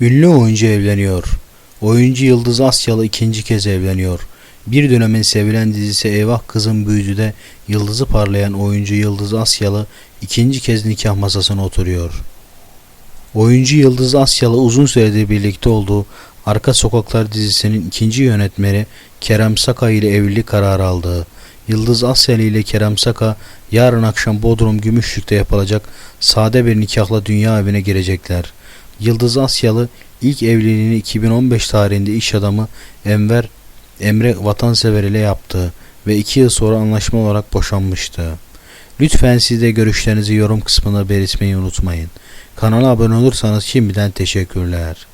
Ünlü oyuncu evleniyor. Oyuncu Yıldız Asyalı ikinci kez evleniyor. Bir dönemin sevilen dizisi Eyvah Kızım Büyüdü'de yıldızı parlayan oyuncu Yıldız Asyalı ikinci kez nikah masasına oturuyor. Oyuncu Yıldız Asyalı uzun süredir birlikte olduğu Arka Sokaklar dizisinin ikinci yönetmeni Kerem Saka ile evlilik kararı aldı. Yıldız Asyalı ile Kerem Saka yarın akşam Bodrum Gümüşlük'te yapılacak sade bir nikahla dünya evine girecekler. Yıldız Asyalı ilk evliliğini 2015 tarihinde iş adamı Enver Emre Vatansever ile yaptı ve iki yıl sonra anlaşma olarak boşanmıştı. Lütfen siz de görüşlerinizi yorum kısmına belirtmeyi unutmayın. Kanala abone olursanız şimdiden teşekkürler.